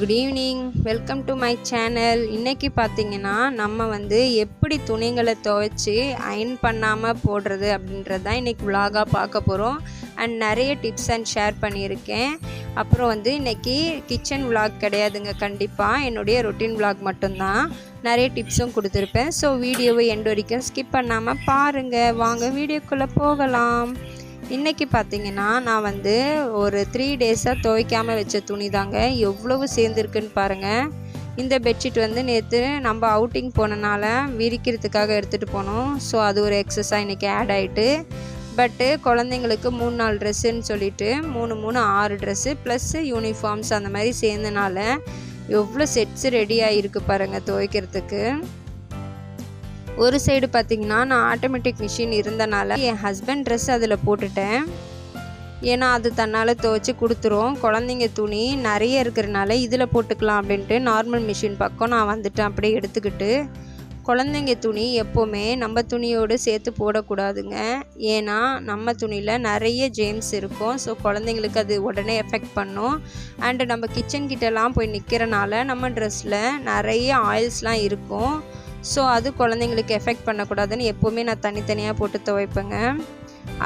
Good evening welcome to my channel இன்றைக்கி பார்த்தீங்கன்னா நம்ம வந்து எப்படி துணிகளை துவைச்சி அயன் பண்ணாமல் போடுறது அப்படின்றது தான் இன்றைக்கி விலாகாக பார்க்க போகிறோம் அண்ட் நிறைய டிப்ஸ் அண்ட் ஷேர் பண்ணியிருக்கேன். அப்புறம் வந்து இன்றைக்கி கிச்சன் விலாக் கிடையாதுங்க கண்டிப்பாக என்னுடைய ரொட்டீன் விலாக் மட்டும்தான். நிறைய டிப்ஸும் கொடுத்துருப்பேன். ஸோ வீடியோவை எண்டு வரைக்கும் ஸ்கிப் பண்ணாமல் பாருங்கள் வாங்க வீடியோக்குள்ளே போகலாம். இன்றைக்கி பார்த்தீங்கன்னா நான் வந்து ஒரு த்ரீ டேஸாக துவைக்காமல் வச்ச துணி தாங்க எவ்வளவு சேர்ந்துருக்குன்னு பாருங்கள் இந்த பெட்ஷீட் வந்து நேற்று நம்ம அவுட்டிங் போனனால விரிக்கிறதுக்காக எடுத்துகிட்டு போனோம். ஸோ அது ஒரு எக்ஸஸாக இன்றைக்கி ஆட் ஆகிட்டு பட்டு குழந்தைங்களுக்கு மூணு நாலு ட்ரெஸ்ஸுன்னு சொல்லிட்டு மூணு மூணு ஆறு ட்ரெஸ்ஸு ப்ளஸ்ஸு யூனிஃபார்ம்ஸ் அந்த மாதிரி சேர்ந்தனால எவ்வளோ செட்ஸ் ரெடி ஆகிருக்கு பாருங்கள் துவைக்கிறதுக்கு. ஒரு சைடு பார்த்திங்கன்னா நான் ஆட்டோமேட்டிக் மிஷின் இருந்தனால என் ஹஸ்பண்ட் ட்ரெஸ் அதில் போட்டுட்டேன். ஏன்னா அது தன்னால் துவைச்சி கொடுத்துரும். குழந்தைங்க துணி நிறைய இருக்கிறனால இதில் போட்டுக்கலாம் அப்படின்ட்டு நார்மல் மிஷின் பக்கம் நான் வந்துட்டேன் அப்படியே எடுத்துக்கிட்டு குழந்தைங்க துணி எப்போவுமே நம்ம துணியோடு சேர்த்து போடக்கூடாதுங்க. ஏன்னா நம்ம துணியில் நிறைய ஜேம்ஸ் இருக்கும். ஸோ குழந்தைங்களுக்கு அது உடனே எஃபெக்ட் பண்ணும். அண்டு நம்ம கிச்சன் கிட்டலாம் போய் நிற்கிறனால நம்ம ட்ரெஸ்ஸில் நிறைய ஆயில்ஸ்லாம் இருக்கும். ஸோ அது குழந்தைங்களுக்கு எஃபெக்ட் பண்ணக்கூடாதுன்னு எப்போவுமே நான் தனித்தனியாக போட்டு துவைப்பேங்க.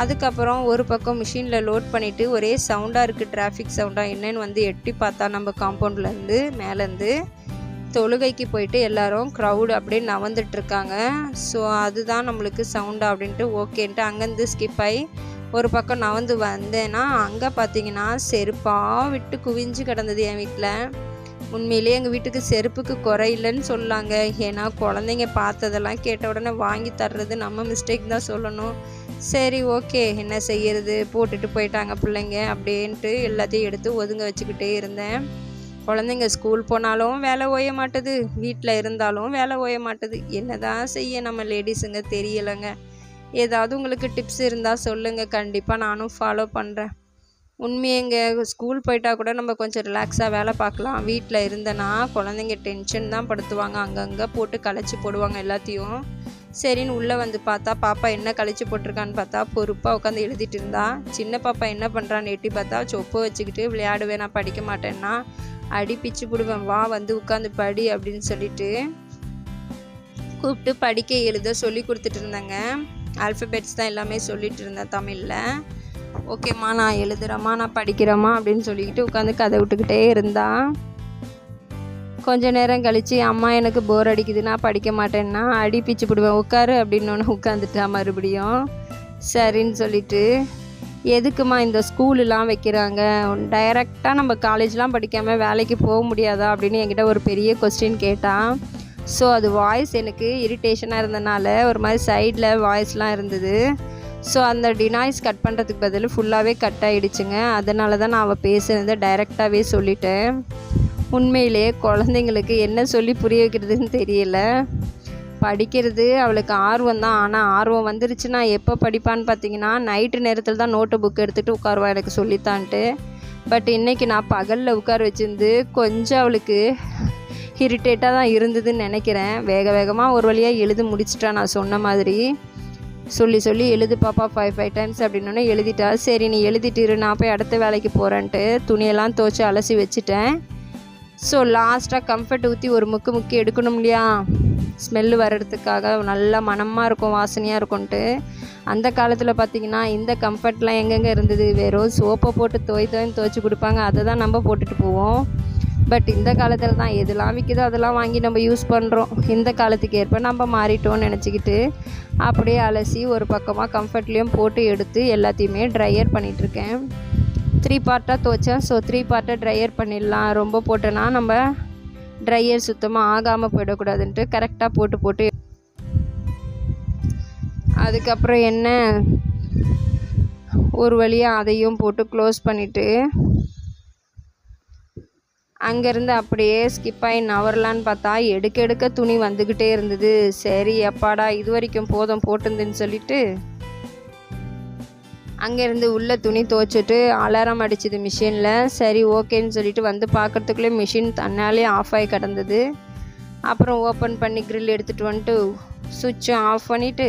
அதுக்கப்புறம் ஒரு பக்கம் மிஷினில் லோட் பண்ணிவிட்டு ஒரே சவுண்டாக இருக்குது டிராஃபிக் சவுண்டாக என்னன்னு வந்து எட்டி பார்த்தா நம்ம காம்பவுண்ட்லேருந்து மேலேருந்து தொழுகைக்கு போயிட்டு எல்லாரும் க்ரௌடு அப்படியே நவந்துட்டுருக்காங்க ஸோ அதுதான் நம்மளுக்கு சவுண்டா அப்படின்ட்டு ஓகேன்ட்டு அங்கேருந்து ஸ்கிப் ஆகி ஒரு பக்கம் நவந்து வந்தேன்னா அங்கே பார்த்தீங்கன்னா செருப்பாக விட்டு குவிஞ்சு கிடந்தது என் வீட்டில். உண்மையிலேயே எங்கள் வீட்டுக்கு செருப்புக்கு குறையில்லைன்னு சொல்லாங்க ஏன்னா குழந்தைங்க பார்த்ததெல்லாம் கேட்ட உடனே வாங்கி தர்றது நம்ம மிஸ்டேக் தான் சொல்லணும். சரி ஓகே என்ன செய்யறது? போட்டுட்டு போயிட்டாங்க பிள்ளைங்க அப்படின்ட்டு எல்லாத்தையும் எடுத்து ஒதுங்க வச்சுக்கிட்டே இருந்தேன். குழந்தைங்க ஸ்கூல் போனாலும் வேலை ஓய மாட்டுது. வீட்டில் இருந்தாலும் வேலை ஓய மாட்டுது. என்ன தான் செய்ய நம்ம லேடிஸுங்க தெரியலைங்க. ஏதாவது உங்களுக்கு டிப்ஸ் இருந்தால் சொல்லுங்கள் கண்டிப்பாக நானும் ஃபாலோ பண்ணுறேன் உண்மையை இங்கே ஸ்கூல் போயிட்டா கூட நம்ம கொஞ்சம் ரிலாக்ஸாக வேலை பார்க்கலாம். வீட்டில் இருந்தேன்னா குழந்தைங்க டென்ஷன் தான் படுத்துவாங்க. அங்கங்கே போட்டு களைச்சி போடுவாங்க எல்லாத்தையும். சரின்னு உள்ளே வந்து பார்த்தா பாப்பா என்ன கழிச்சு போட்டிருக்கான்னு பார்த்தா பொறுப்பாக உட்காந்து எழுதிட்டு இருந்தா. சின்ன பாப்பா என்ன பண்ணுறான்னு எட்டி பார்த்தா சொப்பு வச்சுக்கிட்டு விளையாடுவேன் நான் படிக்க மாட்டேன்னா. அடி பிச்சு போடுவேன் வா வந்து உட்காந்து படி அப்படின்னு சொல்லிட்டு கூப்பிட்டு படிக்க எழுத சொல்லி கொடுத்துட்டு இருந்தாங்க. ஆல்ஃபபெட்ஸ் தான் எல்லாமே சொல்லிட்டு இருந்தேன் தமிழில். ஓகேம்மா நான் எழுதுகிறேம்மா நான் படிக்கிறேம்மா அப்படின்னு சொல்லிக்கிட்டு உட்காந்து கதை விட்டுக்கிட்டே இருந்தான் கொஞ்ச நேரம் கழித்து அம்மா எனக்கு போர் அடிக்குது நான் படிக்க மாட்டேன்னா அடி பிச்சு போடுவேன் உட்காரு அப்படின்னு உட்காந்துட்டா மறுபடியும். சரின்னு சொல்லிட்டு எதுக்குமா இந்த ஸ்கூலெலாம் வைக்கிறாங்க? டைரெக்டாக நம்ம காலேஜ்லாம் படிக்காமல் வேலைக்கு போக முடியாதா? அப்படின்னு என்கிட்ட ஒரு பெரிய கொஸ்டின் கேட்டான் ஸோ அது வாய்ஸ் எனக்கு இரிட்டேஷனாக இருந்தனால ஒரு மாதிரி சைடில் வாய்ஸ்லாம் இருந்தது. ஸோ அந்த டினாய்ஸ் கட் பண்ணுறதுக்கு பதில் ஃபுல்லாகவே கட் ஆகிடுச்சுங்க அதனால தான் நான் அவள் பேசுனதை டைரெக்டாகவே சொல்லிட்டேன். உண்மையிலேயே குழந்தைங்களுக்கு என்ன சொல்லி புரிய வைக்கிறதுன்னு தெரியல. படிக்கிறது அவளுக்கு ஆர்வம் தான். ஆனால் ஆர்வம் வந்துருச்சுன்னா எப்போ படிப்பான்னு பார்த்தீங்கன்னா நைட்டு நேரத்தில் தான் நோட்டு புக் எடுத்துகிட்டு உட்காருவா எனக்கு சொல்லித்தான்ட்டு. பட் இன்றைக்கி நான் பகலில் உட்கார வச்சிருந்து கொஞ்சம் அவளுக்கு இரிட்டேட்டாக தான் இருந்ததுன்னு நினைக்கிறேன். வேக வேகமாக ஒரு வழியாக எழுதி முடிச்சிட்டா நான் சொன்ன மாதிரி. சொல்லி சொல்லி எழுது பாப்பா ஃபைவ் ஃபைவ் டைம்ஸ் அப்படின்னோடனே எழுதிட்டா. சரி நீ எழுதிட்டு இரு நான் போய் அடுத்த வேலைக்கு போகிறேன்ட்டு துணியெல்லாம் துவச்சி அலசி வச்சுட்டேன். ஸோ லாஸ்ட்டாக கம்ஃபர்ட் ஊற்றி ஒரு முக்கு முக்கி எடுக்கணும் இல்லையா? ஸ்மெல்லு வர்றதுக்காக நல்லா மனமாக இருக்கும் வாசனையாக இருக்கும்ன்ட்டு அந்த காலத்தில் பார்த்திங்கன்னா இந்த கம்ஃபர்ட்லாம் எங்கெங்கே இருந்தது? வெறும் சோப்பை போட்டு துவை துவைன்னு துவைச்சி கொடுப்பாங்க அதை தான் நம்ம போட்டுட்டு போவோம். பட் இந்த காலத்தில் தான் எதெல்லாம் விற்கிதோ அதெல்லாம் வாங்கி நம்ம யூஸ் பண்ணுறோம் இந்த காலத்துக்கு ஏற்ப நம்ம மாறிட்டோம்னு நினச்சிக்கிட்டு அப்படியே அலசி ஒரு பக்கமாக கம்ஃபர்ட்லேயும் போட்டு எடுத்து எல்லாத்தையுமே ட்ரையர் பண்ணிகிட்ருக்கேன் த்ரீ பார்ட்டாக துவைச்சேன். ஸோ த்ரீ பார்ட்டாக ட்ரையர் பண்ணிடலாம். ரொம்ப போட்டோன்னா நம்ம ட்ரையர் சுத்தமாக ஆகாமல் போயிடக்கூடாதுன்ட்டு கரெக்டாக போட்டு போட்டு அதுக்கப்புறம் என்ன? ஒரு வழியாக அதையும் போட்டு க்ளோஸ் பண்ணிவிட்டு அங்கேருந்து அப்படியே ஸ்கிப் ஆகி நவரலான்னு பார்த்தா எடுக்க எடுக்க துணி வந்துக்கிட்டே இருந்தது. சரி எப்பாடா இது வரைக்கும் போதும் போட்டிருந்துன்னு சொல்லிட்டு அங்கேருந்து உள்ளே துணி துவைச்சிட்டு அலாரம் அடிச்சுது மிஷினில் சரி ஓகேன்னு சொல்லிட்டு வந்து பார்க்குறதுக்குள்ளே மிஷின் தன்னாலே ஆஃப் ஆகி கிடந்தது. அப்புறம் ஓப்பன் பண்ணி க்ரில் எடுத்துகிட்டு வந்துட்டு சுவிட்சும் ஆஃப் பண்ணிவிட்டு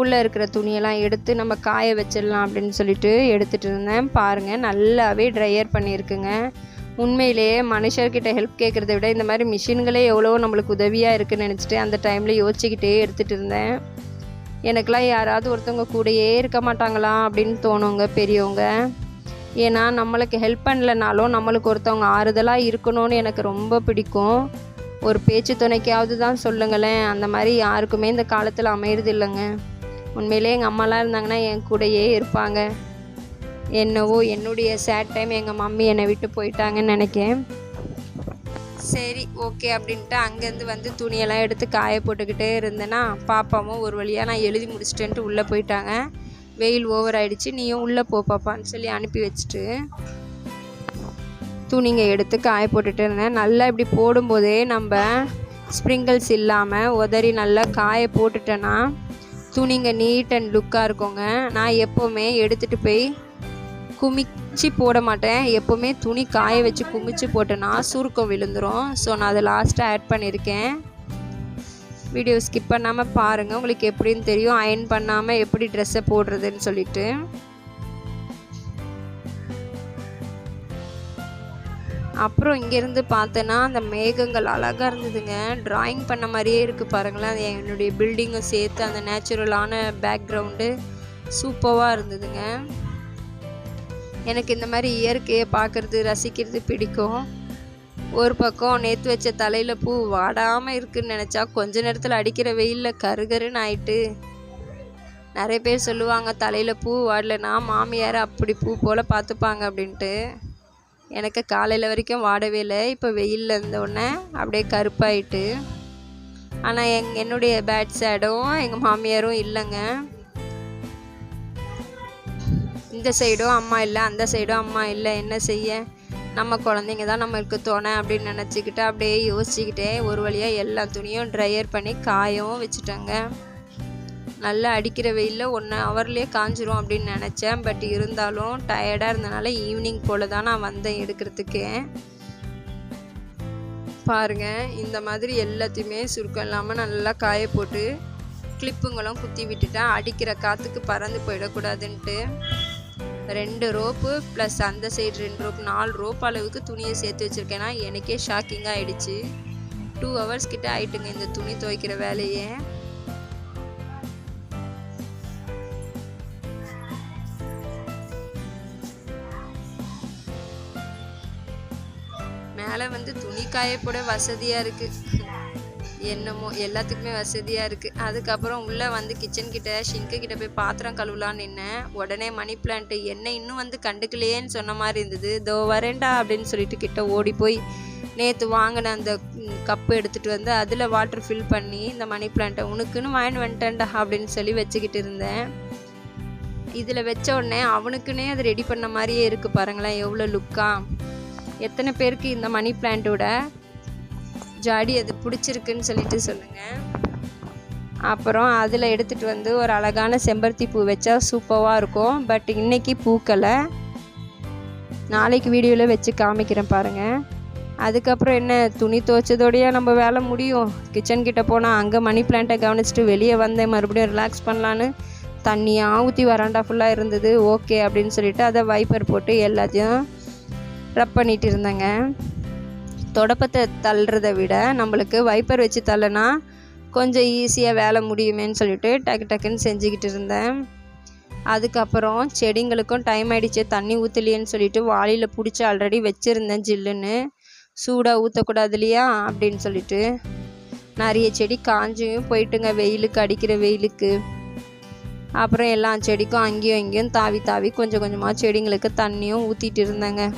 உள்ளே இருக்கிற துணியெல்லாம் எடுத்து நம்ம காய வச்சிடலாம் அப்படின்னு சொல்லிட்டு எடுத்துகிட்டு இருந்தேன். பாருங்கள் நல்லாவே ட்ரையர் பண்ணியிருக்குங்க. உண்மையிலேயே மனுஷர்கிட்ட ஹெல்ப் கேட்குறத விட இந்த மாதிரி மிஷின்களே எவ்வளோ நம்மளுக்கு உதவியாக இருக்குன்னு நினச்சிட்டு அந்த டைமில் யோசிச்சுக்கிட்டே எடுத்துகிட்டு இருந்தேன். எனக்கெலாம் யாராவது ஒருத்தவங்க கூடயே இருக்க மாட்டாங்களா அப்படின்னு தோணுங்க பெரியவங்க. ஏன்னா நம்மளுக்கு ஹெல்ப் பண்ணலனாலும் நம்மளுக்கு ஒருத்தவங்க ஆறுதலாக இருக்கணும்னு எனக்கு ரொம்ப பிடிக்கும். ஒரு பேச்சு துணைக்காவது தான் சொல்லுங்களேன். அந்த மாதிரி யாருக்குமே இந்த காலத்தில் அமையிறது இல்லைங்க உண்மையிலே எங்கள் அம்மாலாம் இருந்தாங்கன்னா என் கூடயே இருப்பாங்க. என்னவோ என்னுடைய சேட் டைம் எங்கள் மம்மி என்னை விட்டு போயிட்டாங்கன்னு நினைக்கேன் சரி ஓகே அப்படின்ட்டு அங்கேருந்து வந்து துணியெல்லாம் எடுத்து காய போட்டுக்கிட்டே இருந்தேன்னா பாப்பாவும் ஒரு வழியாக நான் எழுதி முடிச்சிட்டேன்ட்டு உள்ளே போயிட்டாங்க. வெயில் ஓவர் ஆயிடுச்சு நீயும் உள்ளே போ பாப்பான்னு சொல்லி அனுப்பி வச்சுட்டு துணிங்க எடுத்து காய போட்டுட்டு இருந்தேன். நல்லா இப்படி போடும்போதே நம்ம ஸ்ப்ரிங்கிள்ஸ் இல்லாமல் உதறி நல்லா காய போட்டுட்டேன்னா துணிங்க நீட் அண்ட் லுக்காக இருக்குங்க. நான் எப்போவுமே எடுத்துகிட்டு போய் குமிச்சு போட மாட்டேன். எப்போவுமே துணி காய வச்சு குமிச்சு போட்டேன்னா சுருக்கம் விழுந்துடும் ஸோ நான் அதை லாஸ்ட்டாக ஆட் பண்ணியிருக்கேன். வீடியோ ஸ்கிப் பண்ணாமல் பாருங்கள் உங்களுக்கு எப்படின்னு தெரியும். அயன் பண்ணாமல் எப்படி ட்ரெஸ்ஸை போடுறதுன்னு சொல்லிட்டு. அப்புறம் இங்கேருந்து பார்த்தேன்னா அந்த மேகங்கள் அழகாக இருந்ததுங்க. ட்ராயிங் பண்ண மாதிரியே இருக்குது பாருங்களேன். அது என்னுடைய பில்டிங்கும் சேர்த்து அந்த நேச்சுரலான பேக்ரவுண்டு சூப்பராக இருந்ததுங்க. எனக்கு இந்த மாதிரி இயற்கையை பார்க்குறது ரசிக்கிறது பிடிக்கும். ஒரு பக்கம் நேற்று வச்ச தலையில் பூ வாடாமல் இருக்குன்னு நினச்சா கொஞ்ச நேரத்தில் அடிக்கிற வெயிலில் கருகருன்னு ஆயிட்டு. நிறைய பேர் சொல்லுவாங்க தலையில் பூ வாடலைன்னா மாமியார் அப்படி பூ போல் பார்த்துப்பாங்க அப்படின்ட்டு. எனக்கு காலையில் வரைக்கும் வாடவே இல்லை. இப்போ வெயிலில் இருந்தோடனே அப்படியே கருப்பாயிட்டு. ஆனால் எங் என்னுடைய பேட் சேடும் எங்கள் மாமியாரும் இல்லைங்க. இந்த சைடும் அம்மா இல்லை அந்த சைடும் அம்மா இல்லை என்ன செய்ய? நம்ம குழந்தைங்க தான் நம்மளுக்கு துணை அப்படின்னு நினச்சிக்கிட்டு அப்படியே யோசிச்சுக்கிட்டே ஒரு வழியாக எல்லா துணியும் ட்ரையர் பண்ணி காயவும் வச்சுட்டேங்க. நல்லா அடிக்கிற வெயிலில் ஒன்று ஹவர்லேயே காஞ்சிரும் அப்படின்னு நினச்சேன். பட் இருந்தாலும் டயர்டாக இருந்தனால ஈவினிங் போல் தான் நான் வந்தேன் எடுக்கிறதுக்கு. பாருங்க இந்த மாதிரி எல்லாத்தையுமே சுருக்கம் இல்லாமல் நல்லா காய போட்டு கிளிப்புங்களும் குத்தி விட்டுட்டேன். அடிக்கிற காற்றுக்கு பறந்து போயிடக்கூடாதுன்ட்டு. ரெண்டு ரோப்பு ப்ளஸ் அந்த சைடு ரெண்டு ரோப் நாலு ரோப் அளவுக்கு துணியை சேர்த்து வச்சுருக்கேன்னா எனக்கே ஷாக்கிங்காக ஆயிடுச்சு. டூ ஹவர்ஸ் கிட்ட ஆயிட்டுங்க இந்த துணி துவைக்கிற வேலையே. மேலே வந்து துணி காய போட வசதியாக இருக்குது என்னமோ எல்லாத்துக்குமே வசதியாக இருக்குது அதுக்கப்புறம் உள்ளே வந்து கிச்சன் கிட்ட ஷிங்கு கிட்ட போய் பாத்திரம் கழுவலான்னு நின்னேன். உடனே மணி பிளான்ட்டு என்ன இன்னும் வந்து கண்டுக்கலையேன்னு சொன்ன மாதிரி இருந்தது. தோ வரேன்டா அப்படின்னு சொல்லிட்டு கிட்ட ஓடி போய் நேற்று வாங்கின அந்த கப்பு எடுத்துகிட்டு வந்து அதில் வாட்டர் ஃபில் பண்ணி இந்த மணி பிளான்ட்டை உனக்குன்னு வாங்கிட்டு வந்துட்டேன்டா அப்படின்னு சொல்லி வச்சுக்கிட்டு இருந்தேன். இதில் வச்ச உடனே அவனுக்குன்னே அது ரெடி பண்ண மாதிரியே இருக்குது பாருங்களேன் எவ்வளோ லுக்காக எத்தனை பேருக்கு இந்த மணி பிளான்ட்டோட ஜாடி அது பிடிச்சிருக்குன்னு சொல்லிட்டு சொல்லுங்கள் அப்புறம் அதில் எடுத்துகிட்டு வந்து ஒரு அழகான செம்பருத்தி பூ வச்சா சூப்பராக இருக்கும். பட் இன்னைக்கு பூக்களை நாளைக்கு வீடியோவில் வச்சு காமிக்கிறேன் பாருங்கள் அதுக்கப்புறம் என்ன துணி துவைச்சதோடய நம்ம வேலை முடியும். கிச்சன் கிட்டே போனால் அங்கே மணி பிளான்ட்டை கவனிச்சிட்டு வெளியே வந்தேன். மறுபடியும் ரிலாக்ஸ் பண்ணலான்னு தண்ணியாக ஊற்றி வராண்டா ஃபுல்லாக இருந்தது. ஓகே அப்படின்னு சொல்லிட்டு அதை வைப்பர் போட்டு எல்லாத்தையும் ரப் பண்ணிகிட்டு இருந்தேங்க. தொடப்பத்தை தள்ளுறத விட நம்மளுக்கு வைப்பர் வச்சு தள்ளனா கொஞ்சம் ஈஸியாக வேலை முடியுமேன்னு சொல்லிட்டு டக்கு டக்குன்னு செஞ்சுக்கிட்டு இருந்தேன். அதுக்கப்புறம் செடிங்களுக்கும் டைம் ஆகிடுச்சு தண்ணி ஊற்றலையேன்னு சொல்லிட்டு வாளியில் பிடிச்சி ஆல்ரெடி வச்சுருந்தேன் ஜில்லுன்னு. சூடாக ஊற்றக்கூடாது இல்லையா? அப்படின்னு சொல்லிட்டு நிறைய செடி காஞ்சியும் போயிட்டுங்க. வெயிலுக்கு அடிக்கிற வெயிலுக்கு. அப்புறம் எல்லா செடிக்கும் அங்கேயும் இங்கேயும் தாவி தாவி கொஞ்சம் கொஞ்சமாக செடிங்களுக்கு தண்ணியும் ஊற்றிட்டு இருந்தேங்க.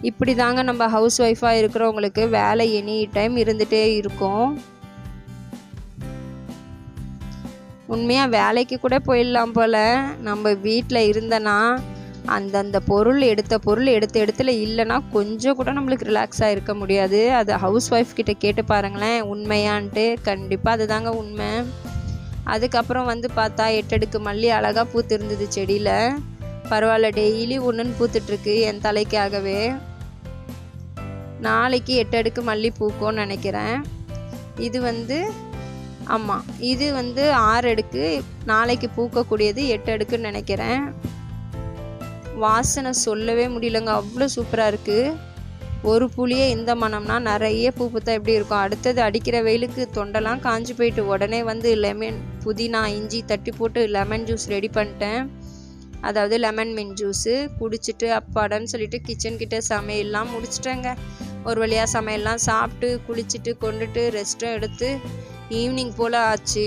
இப்படி தாங்க நம்ம ஹவுஸ் ஒய்ஃபாக இருக்கிறவங்களுக்கு வேலை எனி டைம் இருந்துகிட்டே இருக்கும். உண்மையாக வேலைக்கு கூட போயிடலாம் போல். நம்ம வீட்டில் இருந்தனா அந்தந்த பொருள் எடுத்த பொருள் எடுத்த இடத்துல இல்லைன்னா கொஞ்சம் கூட நம்மளுக்கு ரிலாக்ஸாக இருக்க முடியாது. அது ஹவுஸ் ஒய்ஃப் கிட்ட கேட்டு பாருங்களேன் உண்மையான்ட்டு. கண்டிப்பாக அதுதாங்க உண்மை. அதுக்கப்புறம் வந்து பார்த்தா எட்டடுக்கு மல்லி அழகாக பூத்து இருந்தது செடியில். பரவாயில்ல டெய்லி ஒன்றுன்னு பூத்துட்ருக்கு என் தலைக்காகவே. நாளைக்கு எட்டு அடுக்கு மல்லி பூக்கும்னு நினைக்கிறேன். இது வந்து ஆமாம் இது வந்து ஆறு அடுக்கு நாளைக்கு பூக்கக்கூடியது எட்டு அடுக்குன்னு நினைக்கிறேன். வாசனை சொல்லவே முடியலங்க அவ்வளோ சூப்பராக இருக்குது ஒரு புளியே இந்த மனம்னா நிறைய பூ பூத்தா எப்படி இருக்கும்? அடுத்தது அடிக்கிற வெயிலுக்கு தொண்டெல்லாம் காஞ்சு போயிட்டு உடனே வந்து லெமன் புதினா இஞ்சி தட்டி போட்டு லெமன் ஜூஸ் ரெடி பண்ணிட்டேன். அதாவது லெமன் மின் ஜூஸு குடிச்சிட்டு அப்பாடான்னு சொல்லிட்டு கிச்சன் கிட்ட சமையல்லாம் முடிச்சிட்டேங்க. ஒரு வழியாக சமையல்லாம் சாப்பிட்டு குளிச்சுட்டு கொண்டுட்டு ரெஸ்ட்டும் எடுத்து ஈவினிங் போல் ஆச்சு.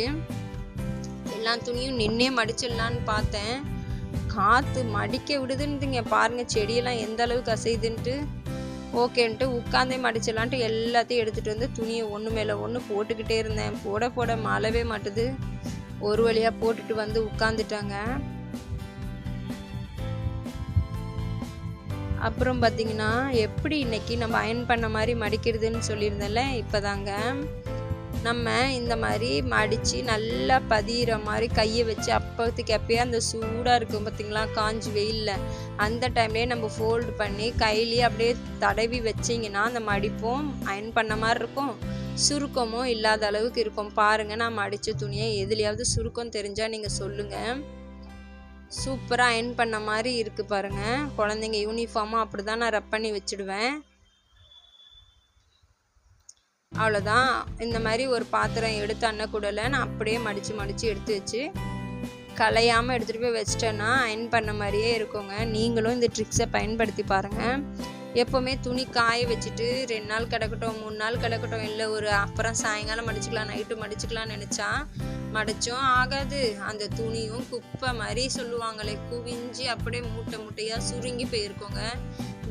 எல்லா துணியும் நின்னே மடிச்சிடலான்னு பார்த்தேன். காற்று மடிக்க விடுதுன்றதுங்க பாருங்கள் செடியெல்லாம் எந்த அளவுக்கு அசையுதுன்ட்டு. ஓகேன்ட்டு உட்காந்தே மடிச்சிடலான்ட்டு எல்லாத்தையும் எடுத்துகிட்டு வந்து துணியை ஒன்று மேலே ஒன்று போட்டுக்கிட்டே இருந்தேன். போட போட மழவே மாட்டுது. ஒரு வழியாக போட்டுட்டு வந்து உட்காந்துட்டாங்க அப்புறம் பார்த்தீங்கன்னா எப்படி இன்றைக்கி நம்ம அயன் பண்ண மாதிரி மடிக்கிறதுன்னு சொல்லியிருந்தேன்ல இப்போதாங்க. நம்ம இந்த மாதிரி மடித்து நல்லா பதிகிற மாதிரி கையை வச்சு அப்போத்துக்கு எப்பயே அந்த சூடாக இருக்கும் பார்த்திங்களா காஞ்சி வெயிலில். அந்த டைம்லேயே நம்ம ஃபோல்டு பண்ணி கையிலேயே அப்படியே தடவி வச்சிங்கன்னா அந்த மடிப்பும் அயன் பண்ண மாதிரி இருக்கும். சுருக்கமும் இல்லாத அளவுக்கு இருக்கும். பாருங்கள் நான் மடித்த துணியை எதுலையாவது சுருக்கம் தெரிஞ்சால் நீங்கள் சொல்லுங்கள் சூப்பராக அயன் பண்ண மாதிரி இருக்குது பாருங்கள் குழந்தைங்க யூனிஃபார்மாக அப்படி தான் நான் ரப் பண்ணி வச்சுடுவேன். அவ்வளோதான் இந்த மாதிரி ஒரு பாத்திரம் எடுத்து அன்னக்கூடல நான் அப்படியே மடித்து மடித்து எடுத்து வச்சு கலையாமல் எடுத்துகிட்டு போய் வச்சிட்டேன்னா அயன் பண்ண மாதிரியே இருக்குங்க. நீங்களும் இந்த ட்ரிக்ஸை பயன்படுத்தி பாருங்கள் எப்போவுமே துணி காய வச்சுட்டு ரெண்டு நாள் கிடக்கட்டும் மூணு நாள் கிடக்கட்டும் இல்லை ஒரு அப்புறம் சாயங்காலம் மடிச்சுக்கலாம் நைட்டு மடிச்சுக்கலாம்னு நினச்சா மடித்தோம் ஆகாது. அந்த துணியும் குப்பை மாதிரி சொல்லுவாங்களே குவிஞ்சு அப்படியே மூட்டை மூட்டையாக சுருங்கி போயிருக்கோங்க.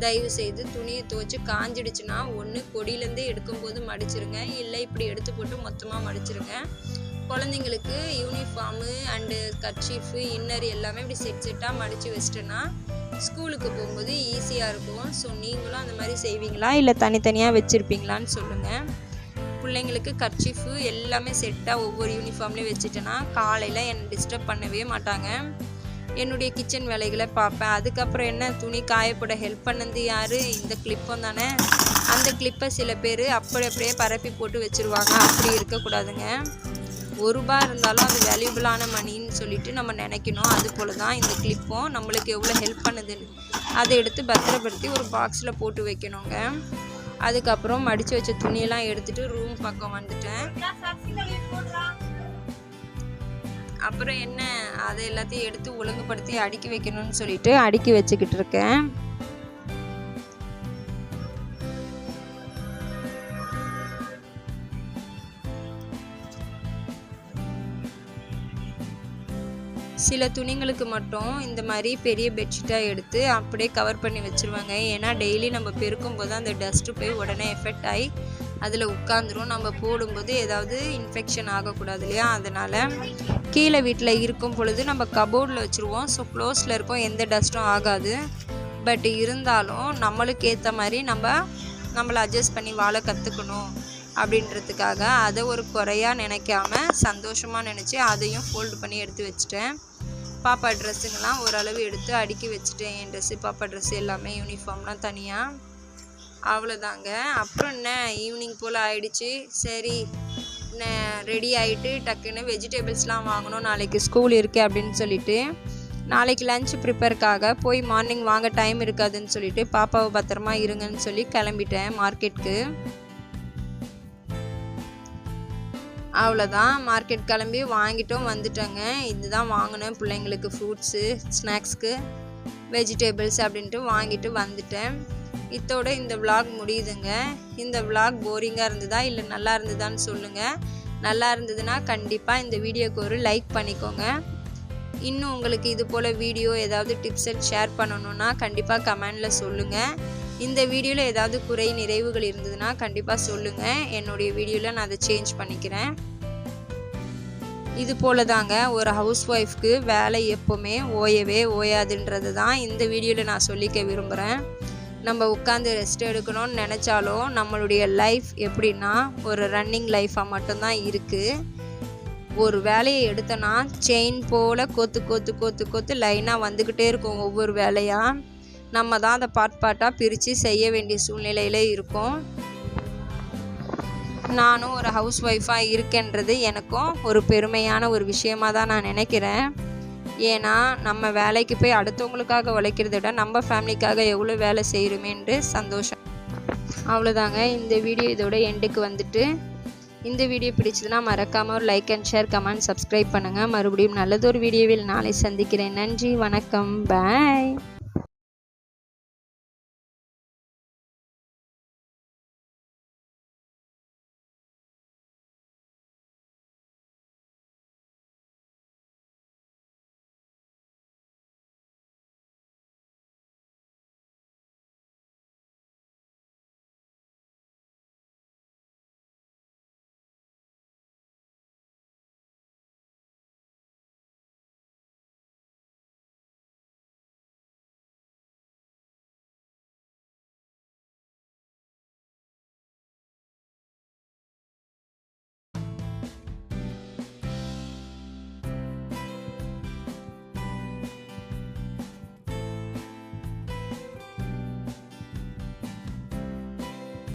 தயவு செய்து துணியை துவைச்சி காஞ்சிடுச்சுன்னா ஒன்று கொடியிலேருந்தே எடுக்கும்போது மடிச்சிருங்க. இல்லை இப்படி எடுத்து போட்டு மொத்தமாக மடிச்சிருங்க. குழந்தைங்களுக்கு யூனிஃபார்மு அண்டு கர்ச்சீஃபு இன்னர் எல்லாமே இப்படி செட் செட்டாக மடித்து வச்சிட்டேன்னா ஸ்கூலுக்கு போகும்போது ஈஸியாக இருக்கும். ஸோ நீங்களும் அந்த மாதிரி செய்வீங்களா? இல்லை தனித்தனியாக வச்சுருப்பீங்களான்னு சொல்லுங்கள் பிள்ளைங்களுக்கு கர்ச்சீஃபு எல்லாமே செட்டாக ஒவ்வொரு யூனிஃபார்ம்லேயும் வச்சுட்டேன்னா காலையில் என்னை டிஸ்டர்ப் பண்ணவே மாட்டாங்க. என்னுடைய கிச்சன் வேலைகளை பார்ப்பேன். அதுக்கப்புறம் என்ன துணி காயப்பட ஹெல்ப் பண்ணது யார்? இந்த கிளிப்பும் தானே. அந்த கிளிப்பை சில பேர் அப்படி அப்படியே பரப்பி போட்டு வச்சுருவாங்க. அப்படி இருக்கக்கூடாதுங்க. ஒரு ரூபா இருந்தாலும் அது வேல்யூபிளான மணின்னு சொல்லிட்டு நம்ம நினைக்கணும். அது போல் தான் இந்த கிளிப்பும் நம்மளுக்கு எவ்வளோ ஹெல்ப் பண்ணுதுன்னு. அதை எடுத்து பத்திரப்படுத்தி ஒரு பாக்ஸில் போட்டு வைக்கணுங்க. அதுக்கப்புறம் மடித்து வச்ச துணியெல்லாம் எடுத்துகிட்டு ரூம் பக்கம் வந்துட்டேன். அப்புறம் என்ன? அதை எல்லாத்தையும் எடுத்து ஒழுங்குபடுத்தி அடுக்கி வைக்கணும்னு சொல்லிட்டு அடுக்கி வச்சுக்கிட்டு இருக்கேன். சில துணிங்களுக்கு மட்டும் இந்த மாதிரி பெரிய பெட்ஷீட்டாக எடுத்து அப்படியே கவர் பண்ணி வச்சுருவாங்க. ஏன்னா டெய்லி நம்ம பெருக்கும் போது அந்த டஸ்ட்டு போய் உடனே எஃபெக்ட் ஆகி அதில் உட்காந்துரும் நம்ம போடும்போது ஏதாவது இன்ஃபெக்ஷன் ஆகக்கூடாது இல்லையா? அதனால் கீழே வீட்டில் இருக்கும் பொழுது நம்ம கபோர்டில் வச்சுருவோம். ஸோ க்ளோஸில் இருக்கோம் எந்த டஸ்ட்டும் ஆகாது. பட் இருந்தாலும் நம்மளுக்கு ஏற்ற மாதிரி நம்ம நம்மளை அட்ஜஸ்ட் பண்ணி வாழ கற்றுக்கணும் அப்படின்றதுக்காக அதை ஒரு குறையாக நினைக்காம சந்தோஷமாக நினச்சி அதையும் ஃபோல்டு பண்ணி எடுத்து வச்சுட்டேன். பாப்பா ட்ரெஸ்ஸுங்கெல்லாம் ஓரளவு எடுத்து அடுக்கி வச்சுட்டேன். என் ட்ரெஸ்ஸு பாப்பா ட்ரெஸ்ஸு எல்லாமே யூனிஃபார்ம்லாம் தனியாக அவ்வளோதாங்க அப்புறம் என்ன? ஈவினிங் போல் ஆயிடுச்சு. சரி ரெடி ஆகிட்டு டக்குன்னு வெஜிடபிள்ஸ்லாம் வாங்கணும். நாளைக்கு ஸ்கூல் இருக்குது அப்படின்னு சொல்லிட்டு நாளைக்கு லஞ்ச் ப்ரிப்பேருக்காக போய் மார்னிங் வாங்க டைம் இருக்காதுன்னு சொல்லிட்டு பாப்பாவை பத்திரமா இருங்கன்னு சொல்லி கிளம்பிட்டேன் மார்க்கெட்டுக்கு அவ்வளோதான் மார்க்கெட் கிளம்பி வாங்கிட்டும் வந்துட்டேங்க. இதுதான் வாங்கினேன் பிள்ளைங்களுக்கு ஃப்ரூட்ஸு ஸ்நாக்ஸ்க்கு வெஜிடேபிள்ஸ் அப்படின்ட்டு வாங்கிட்டு வந்துட்டேன். இத்தோட இந்த vlog முடியுதுங்க. இந்த vlog போரிங்காக இருந்ததா இல்லை நல்லா இருந்ததான்னு சொல்லுங்கள் நல்லா இருந்ததுன்னா கண்டிப்பாக இந்த வீடியோக்கு ஒரு லைக் பண்ணிக்கோங்க. இன்னும் உங்களுக்கு இது போல் வீடியோ ஏதாவது டிப்ஸ் ஷேர் பண்ணணுன்னா கண்டிப்பாக கமெண்டில் சொல்லுங்கள் இந்த வீடியோவில் ஏதாவது குறை நிறைவுகள் இருந்ததுன்னா கண்டிப்பாக சொல்லுங்கள் என்னுடைய வீடியோவில் நான் அதை சேஞ்ச் பண்ணிக்கிறேன். இது போல தாங்க ஒரு ஹவுஸ் ஒய்ஃப்க்கு வேலை எப்போவுமே ஓயவே ஓயாதுன்றது தான் இந்த வீடியோவில் நான் சொல்லிக்க விரும்புகிறேன் நம்ம உட்காந்து ரெஸ்ட் எடுக்கணும்னு நினச்சாலும் நம்மளுடைய லைஃப் எப்படின்னா ஒரு ரன்னிங் லைஃபாக மட்டும்தான் இருக்குது ஒரு வேலையை எடுத்தோன்னா செயின் போல் கொத்து கொத்து கொத்து கொத்து லைனாக வந்துக்கிட்டே இருக்கும் ஒவ்வொரு வேலையாக நம்ம தான் அதை பார்ட் பார்ட்டாக பிரித்து செய்ய வேண்டிய சூழ்நிலையில் இருக்கும். நானும் ஒரு ஹவுஸ் ஒய்ஃபாக இருக்கேன்றது எனக்கும் ஒரு பெருமையான ஒரு விஷயமாக தான் நான் நினைக்கிறேன். ஏன்னா நம்ம வேலைக்கு போய் அடுத்தவங்களுக்காக உழைக்கிறத விட நம்ம ஃபேமிலிக்காக எவ்வளோ வேலை செய்கிறோமேன்று சந்தோஷம். அவ்வளோதாங்க இந்த வீடியோ இதோட எண்டுக்கு வந்துட்டு. இந்த வீடியோ பிடிச்சதுன்னா மறக்காமல் ஒரு like and share comment subscribe பண்ணுங்கள் மறுபடியும் நல்லதொரு வீடியோவில் நாளை சந்திக்கிறேன். நன்றி வணக்கம். பாய்